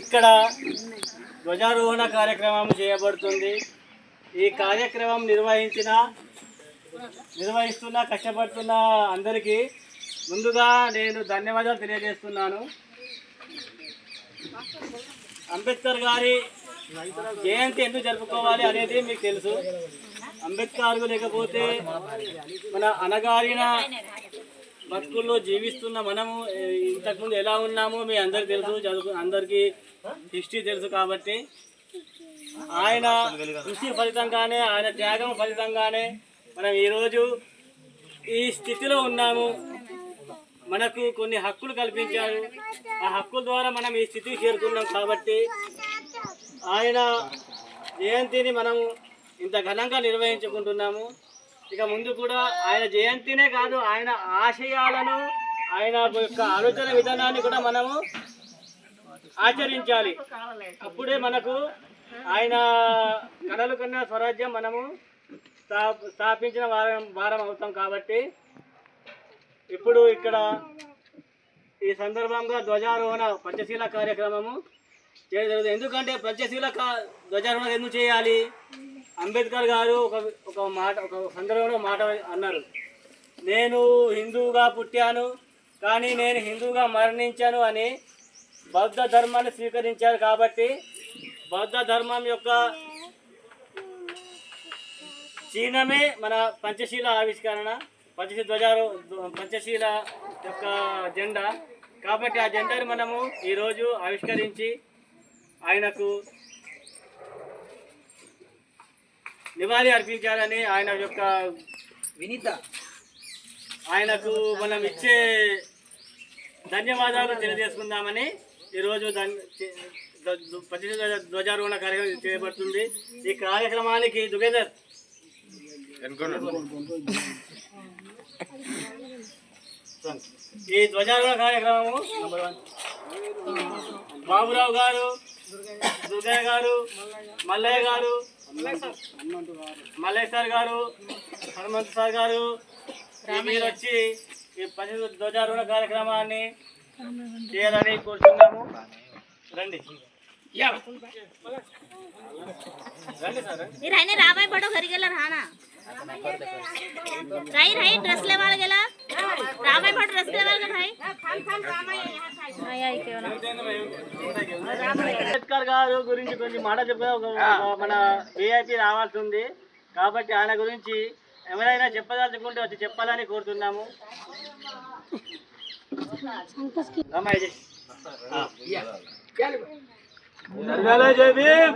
ఇక్కడ ధ్వజారోహణ కార్యక్రమం చేయబడుతుంది. ఈ కార్యక్రమం నిర్వహించిన నిర్వహిస్తున్న కష్టపడుతున్న అందరికీ ముందుగా నేను ధన్యవాదాలు తెలియజేస్తున్నాను. అంబేద్కర్ గారి జయంతి ఎందుకు జరుపుకోవాలి అనేది మీకు తెలుసు. అంబేద్కర్ లేకపోతే మన అనగారిన బతుకుల్లో జీవిస్తున్న మనము ఇంతకుముందు ఎలా ఉన్నామో మీ అందరికి తెలుసు చదువు అందరికీ హిస్టరీ తెలుసు కాబట్టి. ఆయన కృషి ఫలితంగానే ఆయన త్యాగం ఫలితంగానే మనం ఈరోజు ఈ స్థితిలో ఉన్నాము. మనకు కొన్ని హక్కులు కల్పించారు. ఆ హక్కుల ద్వారా మనం ఈ స్థితికి చేరుకున్నాం కాబట్టి ఆయన జయంతిని మనం ఇంత ఘనంగా నిర్వహించుకుంటున్నాము. ఇక ముందు కూడా ఆయన జయంతినే కాదు ఆయన ఆశయాలను ఆయన యొక్క ఆలోచన విధానాన్ని కూడా మనము ఆచరించాలి. అప్పుడే మనకు ఆయన కళలు కన్నా స్వరాజ్యం మనము స్థా- స్థాపించిన వారం వారం అవుతాం కాబట్టి ఇప్పుడు ఇక్కడ ఈ సందర్భంగా ధ్వజారోహణ పంచశీల కార్యక్రమము చేయడం జరుగుతుంది ఎందుకంటే పంచశీల ధ్వజారోహణ ఎందుకు చేయాలి? అంబేద్కర్ గారు ఒక ఒక మాట ఒక సందర్భంలో మాట అన్నారు. నేను హిందువుగా పుట్టాను కానీ నేను హిందువుగా మరణించాను అని బౌద్ధ ధర్మాన్ని స్వీకరించారు కాబట్టి బౌద్ధ ధర్మం యొక్క చిహ్నమే మన పంచశీల ఆవిష్కరణ పంచశీల ధ్వజారో పంచశీల యొక్క జెండా. కాబట్టి ఆ జెండాను మనము ఈరోజు ఆవిష్కరించి ఆయనకు నివాళి అర్పించాలని ఆయన యొక్క వినీత ఆయనకు మనం ఇచ్చే ధన్యవాదాలు తెలియజేసుకుందామని ఈరోజు ధన్ ధ్వజారోహణ కార్యక్రమం చేయబడుతుంది ఈ కార్యక్రమానికి టుగెదర్ ఈ ధ్వజారోహణ కార్యక్రమము బాబురావు గారు దుర్గయ్య గారు మల్లయ్య గారు మల్లయ్య సార్ గారు హనుమంత్ సార్ గారు మీరు వచ్చి ఈ పది ధ్వజారోహణ కార్యక్రమాన్ని చేయాలని కోరుతున్నాము రండి రండి సార్ రండి. नहीं रहने रामाई बड़ो घर गेला राहना राई राई ड्रेस ले वाला गेला रामाई बड़ ड्रेस ले वाला भाई आई आई क्यों ना అంబేద్కర్ గారు గురించి కొన్ని మాటలు చెప్పే ఒక ఒక మన విఐపి రావాల్సి ఉంది కాబట్టి ఆయన గురించి ఎవరైనా చెప్పదలుచుకుంటే వచ్చి చెప్పాలని కోరుతున్నాము రమాయ్ జై. ఆ. సర్వేలే జై భీమ్